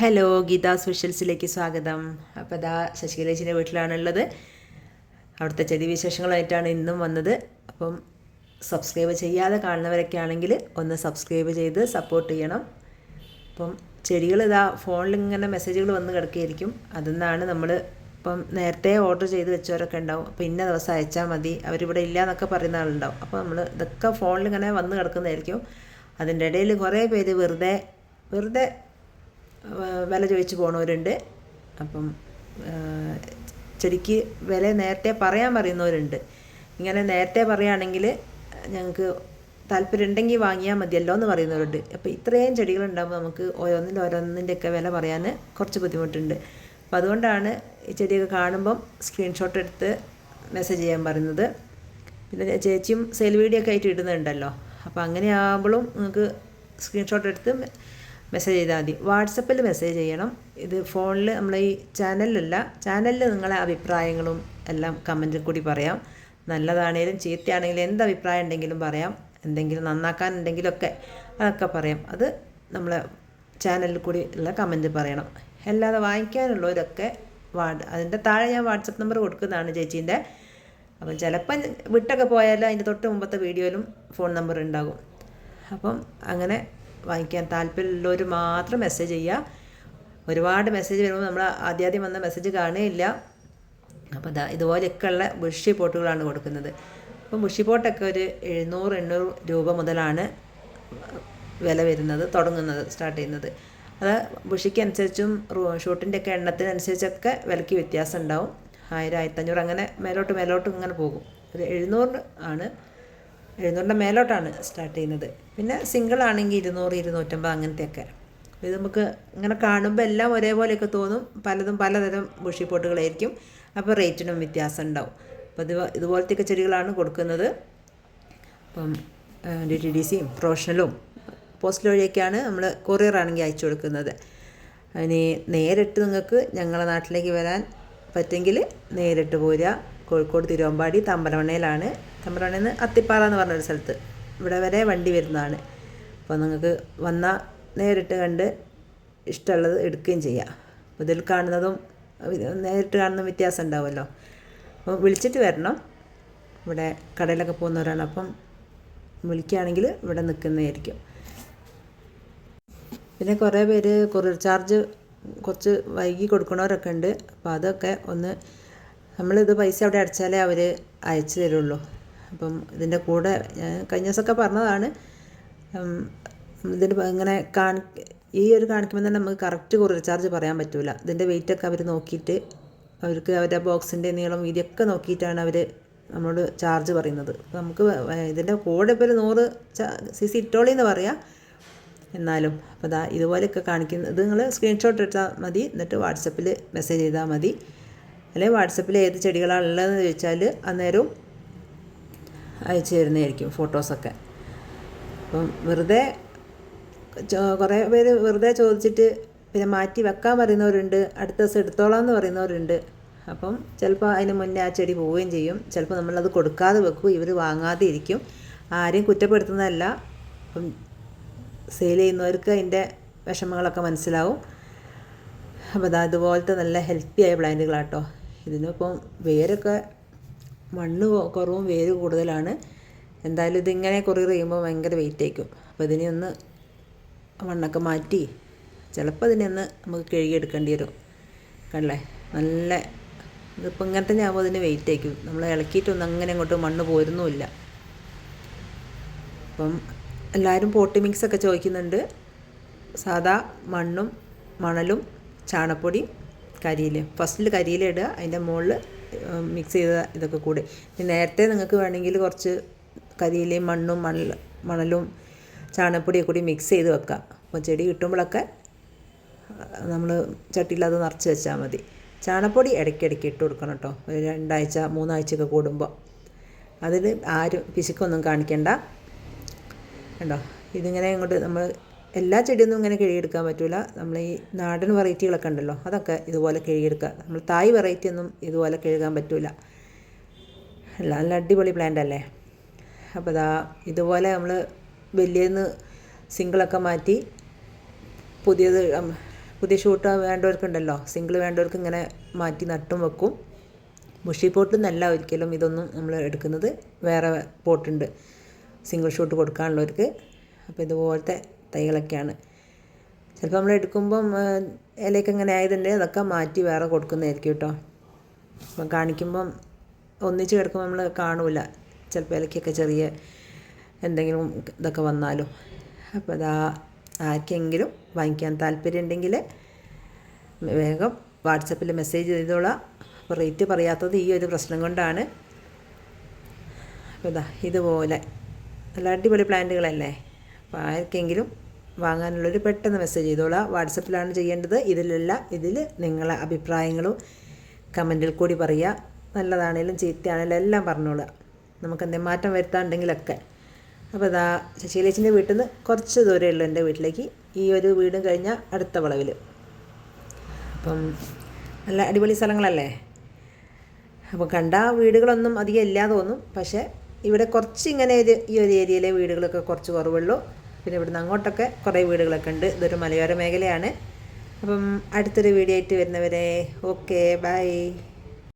Hello Geetha സ്പെഷ്യൽസിലേക്ക് സ്വാഗതം. അപ്പോൾ ഇതാ ശശികലേശിന്റെ വീട്ടിലാണുള്ളത്. അവിടുത്തെ ചെടി വിശേഷങ്ങളായിട്ടാണ് ഇന്നും വന്നത്. അപ്പം സബ്സ്ക്രൈബ് ചെയ്യാതെ കാണുന്നവരൊക്കെ ആണെങ്കിൽ ഒന്ന് സബ്സ്ക്രൈബ് ചെയ്ത് സപ്പോർട്ട് ചെയ്യണം. അപ്പം ചെടികൾ ഇതാ ഫോണിൽ ഇങ്ങനെ മെസ്സേജുകൾ വന്ന് കിടക്കുകയായിരിക്കും. അതിൽ നിന്നാണ് നമ്മൾ ഇപ്പം നേരത്തെ ഓർഡർ ചെയ്ത് വെച്ചവരൊക്കെ ഉണ്ടാവും. അപ്പോൾ ഇന്ന ദിവസം അയച്ചാൽ മതി. അവരിവിടെ ഇല്ല എന്നൊക്കെ പറയുന്ന ആളുണ്ടാവും. അപ്പോൾ നമ്മൾ ഇതൊക്കെ ഫോണിൽ ഇങ്ങനെ വന്ന് കിടക്കുന്നതായിരിക്കും. അതിന്റെ ഇടയിൽ കുറേ പേര് വെറുതെ വെറുതെ വില ചോദിച്ച് പോണവരുണ്ട്. അപ്പം ചെടിക്ക് വില നേരത്തെ പറയാൻ പറയുന്നവരുണ്ട്. ഇങ്ങനെ നേരത്തെ പറയുകയാണെങ്കിൽ ഞങ്ങൾക്ക് താല്പര്യം ഉണ്ടെങ്കിൽ വാങ്ങിയാൽ മതിയല്ലോ എന്ന് പറയുന്നവരുണ്ട്. അപ്പോൾ ഇത്രയും ചെടികളുണ്ടാകുമ്പോൾ നമുക്ക് ഓരോന്നിൽ ഓരോന്നിന്റെയൊക്കെ വില പറയാൻ കുറച്ച് ബുദ്ധിമുട്ടുണ്ട്. അപ്പോൾ അതുകൊണ്ടാണ് ഈ ചെടിയൊക്കെ കാണുമ്പം സ്ക്രീൻഷോട്ട് എടുത്ത് മെസ്സേജ് ചെയ്യാൻ പറയുന്നത്. പിന്നെ ചേച്ചിയും സെയിൽ വീഡിയോ ഒക്കെ ആയിട്ട് ഇടുന്നുണ്ടല്ലോ. അപ്പോൾ അങ്ങനെ ആകുമ്പോഴും നിങ്ങൾക്ക് സ്ക്രീൻഷോട്ട് എടുത്ത് മെസ്സേജ് ചെയ്താൽ മതി. വാട്സപ്പിൽ മെസ്സേജ് ചെയ്യണം. ഇത് ഫോണിൽ നമ്മൾ ഈ ചാനലിലല്ല ചാനലിൽ നിങ്ങളെ അഭിപ്രായങ്ങളും എല്ലാം കമന്റിൽ കൂടി പറയാം. നല്ലതാണേലും ചീത്തയാണെങ്കിലും എന്ത് അഭിപ്രായം ഉണ്ടെങ്കിലും പറയാം. എന്തെങ്കിലും നന്നാക്കാനുണ്ടെങ്കിലൊക്കെ അതൊക്കെ പറയാം. അത് നമ്മളെ ചാനലിൽ കൂടി ഉള്ള കമന്റ് പറയണം. അല്ലാതെ വാങ്ങിക്കാനുള്ളവരൊക്കെ വാട് അതിന്റെ താഴെ ഞാൻ വാട്സപ്പ് നമ്പർ കൊടുക്കുന്നതാണ് ചേച്ചീന്റെ. അപ്പം ചിലപ്പം വിട്ടൊക്കെ പോയാലും അതിന്റെ തൊട്ട് മുമ്പത്തെ വീഡിയോയിലും ഫോൺ നമ്പർ ഉണ്ടാകും. അപ്പം അങ്ങനെ വാങ്ങിക്കാൻ താല്പര്യമുള്ളവർ മാത്രം മെസ്സേജ് ചെയ്യുക ഒരുപാട് മെസ്സേജ് വരുമ്പോൾ നമ്മൾ ആദ്യാദ്യം വന്ന മെസ്സേജ് കാണുകയില്ല അപ്പോൾ ദാ ഇതുപോലെയൊക്കെയുള്ള ബുഷി പോട്ടുകളാണ് കൊടുക്കുന്നത്. അപ്പം ബുഷി പോട്ടൊക്കെ ഒരു എഴുന്നൂറ് എണ്ണൂറ് രൂപ മുതലാണ് വില വരുന്നത് തുടങ്ങുന്നത് സ്റ്റാർട്ട് ചെയ്യുന്നത്. അത് ബുഷിക്കനുസരിച്ചും ഷൂട്ടിന്റെ ഒക്കെ എണ്ണത്തിനനുസരിച്ചൊക്കെ വിലയ്ക്ക് വ്യത്യാസം ഉണ്ടാവും ആയിരം ആയിരത്തഞ്ഞൂറ് അങ്ങനെ മേലോട്ട് മേലോട്ട് ഇങ്ങനെ പോകും. ഒരു എഴുന്നൂറ് ആണ് എഴുന്നൂറിന്റെ മേലോട്ടാണ് സ്റ്റാർട്ട് ചെയ്യുന്നത്. പിന്നെ സിംഗിൾ ആണെങ്കിൽ ഇരുന്നൂറ് ഇരുന്നൂറ്റമ്പത് അങ്ങനത്തെയൊക്കെ. ഇത് നമുക്ക് ഇങ്ങനെ കാണുമ്പോൾ എല്ലാം ഒരേപോലെയൊക്കെ തോന്നും. പലതും പലതരം ബുഷി പോട്ടുകളായിരിക്കും അപ്പോൾ റേറ്റിനും വ്യത്യാസം ഉണ്ടാവും. അപ്പോൾ ഇത് ഇതുപോലത്തെയൊക്കെ ചെടികളാണ് കൊടുക്കുന്നത്. അപ്പം ഡി ടി ഡി സിയും പ്രൊഫഷണലും പോസ്റ്റ് വഴിയൊക്കെയാണ് നമ്മൾ കൊറിയർ ആണെങ്കിൽ അയച്ചു കൊടുക്കുന്നത്. അതിന് നേരിട്ട് നിങ്ങൾക്ക് ഞങ്ങളുടെ നാട്ടിലേക്ക് വരാൻ പറ്റുമെങ്കിൽ നേരിട്ട് പോരുക. കോഴിക്കോട് തിരുവമ്പാടി തമ്പലമണ്ണയിലാണ് തമ്പലമണ്ണയിൽ നിന്ന് അത്തിപ്പാറ എന്ന് പറഞ്ഞൊരു സ്ഥലത്ത്. ഇവിടെ വരെ വണ്ടി വരുന്നതാണ്. അപ്പോൾ നിങ്ങൾക്ക് വന്നാൽ നേരിട്ട് കണ്ട് ഇഷ്ടമുള്ളത് എടുക്കുകയും ചെയ്യാം. ഇതിൽ കാണുന്നതും നേരിട്ട് കാണുന്ന വ്യത്യാസം ഉണ്ടാവുമല്ലോ. അപ്പോൾ വിളിച്ചിട്ട് വരണം. ഇവിടെ കടയിലൊക്കെ പോകുന്നവരാണ്. അപ്പം വിളിക്കുകയാണെങ്കിൽ ഇവിടെ നിൽക്കുന്നതായിരിക്കും. പിന്നെ കുറേ പേര് കൊറിയർ ചാർജ് കുറച്ച് വൈകി കൊടുക്കണവരൊക്കെ ഉണ്ട്. അപ്പോൾ അതൊക്കെ ഒന്ന് നമ്മളിത് പൈസ അവിടെ അടച്ചാലേ അവർ അയച്ചു തരുള്ളൂ. അപ്പം ഇതിന്റെ കൂടെ കഴിഞ്ഞ ദിവസമൊക്കെ പറഞ്ഞതാണ്. ഇതിന്റെ ഇങ്ങനെ കാണി ഈ ഒരു കാണിക്കുമ്പോൾ തന്നെ നമുക്ക് കറക്റ്റ് കൊറിയർ ചാർജ് പറയാൻ പറ്റില്ല ഇതിന്റെ വെയിറ്റ് ഒക്കെ അവർ നോക്കിയിട്ട് അവർക്ക് അവരുടെ ബോക്സിന്റെ നീളം വീതിയൊക്കെ നോക്കിയിട്ടാണ് അവർ നമ്മളോട് ചാർജ് പറയുന്നത്. അപ്പോൾ നമുക്ക് ഇതിന്റെ കൂടെ ഇപ്പോൾ ഒരു നൂറ് സി സി ഇട്ടോളി എന്ന് പറയാം. എന്നാലും അപ്പോൾ ദാ ഇതുപോലെയൊക്കെ കാണിക്കുന്നത് ഇത് നിങ്ങൾ സ്ക്രീൻഷോട്ട് എടുത്താൽ മതി. എന്നിട്ട് വാട്സപ്പിൽ മെസ്സേജ് ചെയ്താൽ മതി. അല്ലെങ്കിൽ വാട്സപ്പിൽ ഏത് ചെടികളാണ് ഉള്ളതെന്ന് ചോദിച്ചാൽ അന്നേരവും അയച്ചു തരുന്നതായിരിക്കും ഫോട്ടോസൊക്കെ. അപ്പം വെറുതെ കുറേ പേര് വെറുതെ ചോദിച്ചിട്ട് പിന്നെ മാറ്റി വെക്കാൻ പറയുന്നവരുണ്ട് അടുത്ത ദിവസം എടുത്തോളാം എന്ന് പറയുന്നവരുണ്ട്. അപ്പം ചിലപ്പോൾ അതിന് മുന്നേ ആ ചെടി പോവുകയും ചെയ്യും. ചിലപ്പോൾ നമ്മളത് കൊടുക്കാതെ വെക്കും ഇവർ വാങ്ങാതെ ഇരിക്കും. ആരെയും കുറ്റപ്പെടുത്തുന്നതല്ല. അപ്പം സെയിൽ ചെയ്യുന്നവർക്ക് അതിന്റെ വിഷമങ്ങളൊക്കെ മനസ്സിലാവും. അപ്പോൾ അതുപോലത്തെ നല്ല ഹെൽത്തി ആയ പ്ലാന്റുകളാട്ടോ ഇതിനിപ്പം വേരൊക്കെ മണ്ണ് കുറവും വേര് കൂടുതലാണ്. എന്തായാലും ഇതിങ്ങനെ കുറേ കഴിയുമ്പോൾ ഭയങ്കര വെയിറ്റ് ആയിരിക്കും. അപ്പോൾ ഇതിനെ ഒന്ന് മണ്ണൊക്കെ മാറ്റി ചിലപ്പോൾ ഇതിനെ ഒന്ന് നമുക്ക് കഴുകിയെടുക്കേണ്ടി വരും. കണ്ടല്ലേ? നല്ല ഇതിപ്പോൾ ഇങ്ങനത്തെ ആകുമ്പോൾ അതിന് വെയിറ്റ് ആയിരിക്കും. നമ്മൾ ഇളക്കിയിട്ടൊന്നും അങ്ങനെ അങ്ങോട്ട് മണ്ണ് പോരുന്നുമില്ല. അപ്പം എല്ലാവരും പോട്ടി മിക്സ് ഒക്കെ ചോദിക്കുന്നുണ്ട്. സാദാ മണ്ണും മണലും ചാണപ്പൊടി കരിയിലയും. ഫസ്റ്റിൽ കരിയില ഇടുക അതിന്റെ മുകളിൽ മിക്സ് ചെയ്ത ഇതൊക്കെ കൂടെ. നേരത്തെ നിങ്ങൾക്ക് വേണമെങ്കിൽ കുറച്ച് കരിയിലയും മണ്ണും മണൽ മണലും ചാണകപ്പൊടിയൊക്കെ കൂടി മിക്സ് ചെയ്ത് വെക്കാം. അപ്പോൾ ചെടി കിട്ടുമ്പോഴൊക്കെ നമ്മൾ ചട്ടിയിൽ അത് നിറച്ച് വെച്ചാൽ മതി. ചാണകപ്പൊടി ഇടയ്ക്കിടയ്ക്ക് ഇട്ട് കൊടുക്കണം കേട്ടോ. ഒരു രണ്ടാഴ്ച മൂന്നാഴ്ചയൊക്കെ കൂടുമ്പോൾ അതിൽ ആരും പിശുക്കൊന്നും കാണിക്കണ്ട. കണ്ടോ? ഇതിങ്ങനെ ഇങ്ങോട്ട് നമ്മൾ എല്ലാ ചെടിയൊന്നും ഇങ്ങനെ കിഴിയെടുക്കാൻ പറ്റില്ല നമ്മൾ ഈ നാടൻ വെറൈറ്റികളൊക്കെ ഉണ്ടല്ലോ അതൊക്കെ ഇതുപോലെ കിഴിയെടുക്കുക. നമ്മൾ തായ് വെറൈറ്റി ഒന്നും ഇതുപോലെ കിഴുകാൻ പറ്റില്ല അല്ല നല്ല അടിപൊളി പ്ലാന്റ് അല്ലേ? അപ്പോൾ അതാ ഇതുപോലെ നമ്മൾ വലിയന്ന് സിംഗിളൊക്കെ മാറ്റി പുതിയത് പുതിയ ഷൂട്ട് വേണ്ടവർക്കുണ്ടല്ലോ സിംഗിൾ വേണ്ടവർക്ക് ഇങ്ങനെ മാറ്റി നട്ടും വെക്കും. ബുഷി പോട്ടെന്നല്ല ഒരിക്കലും ഇതൊന്നും നമ്മൾ എടുക്കുന്നത്. വേറെ പോട്ടുണ്ട് സിംഗിൾ ഷൂട്ട് കൊടുക്കാനുള്ളവർക്ക്. അപ്പോൾ ഇതുപോലത്തെ തൈകളൊക്കെയാണ്. ചിലപ്പോൾ നമ്മൾ എടുക്കുമ്പം ഇലയൊക്കെ ഇങ്ങനെ ആയതുണ്ട് അതൊക്കെ മാറ്റി വേറെ കൊടുക്കുന്നതായിരിക്കും കേട്ടോ. അപ്പം കാണിക്കുമ്പം ഒന്നിച്ച് കിടക്കുമ്പോൾ നമ്മൾ കാണില്ല ചിലപ്പോൾ ഇലയ്ക്കൊക്കെ ചെറിയ എന്തെങ്കിലും ഇതൊക്കെ വന്നാലും. അപ്പോൾ അതാ ആർക്കെങ്കിലും വാങ്ങിക്കാൻ താല്പര്യം ഉണ്ടെങ്കിൽ വേഗം വാട്സപ്പിൽ മെസ്സേജ് ചെയ്തോളാം. അപ്പോൾ റേറ്റ് പറയാത്തത് ഈ ഒരു പ്രശ്നം കൊണ്ടാണ്. അപ്പോൾ ഇതാ ഇതുപോലെ. നല്ല അടിപൊളി പ്ലാന്റുകളല്ലേ? അപ്പോൾ ആർക്കെങ്കിലും വാങ്ങാനുള്ളൊരു പെട്ടെന്ന് മെസ്സേജ് ചെയ്തോളാം. വാട്സപ്പിലാണ് ചെയ്യേണ്ടത്. ഇതിലല്ല ഇതിൽ നിങ്ങളെ അഭിപ്രായങ്ങളും കമന്റിൽ കൂടി പറയുക. നല്ലതാണേലും ചീത്തയാണേലും എല്ലാം പറഞ്ഞോളുക. നമുക്ക് എന്തെങ്കിലും മാറ്റം വരുത്താണ്ടെങ്കിലൊക്കെ. അപ്പോൾ ഇതാ ശശീലേച്ചിന്റെ വീട്ടിൽ നിന്ന് കുറച്ച് ദൂരമേ ഉള്ളൂ എന്റെ വീട്ടിലേക്ക്. ഈ ഒരു വീടും കഴിഞ്ഞാൽ അടുത്ത വളവിൽ അപ്പം നല്ല അടിപൊളി സ്ഥലങ്ങളല്ലേ? അപ്പോൾ കണ്ട വീടുകളൊന്നും അധികം ഇല്ല തോന്നും. പക്ഷേ ഇവിടെ കുറച്ച് ഇങ്ങനെ ഒരു ഈ ഒരു ഏരിയയിലെ വീടുകളൊക്കെ കുറച്ച് കുറവുള്ളൂ. പിന്നെ ഇവിടുന്ന് അങ്ങോട്ടൊക്കെ കുറേ വീടുകളൊക്കെ ഉണ്ട്. ഇതൊരു മലയോര മേഖലയാണ്. അപ്പം അടുത്തൊരു വീഡിയോ ആയിട്ട് വരുന്നവരെ ഓക്കെ ബൈ.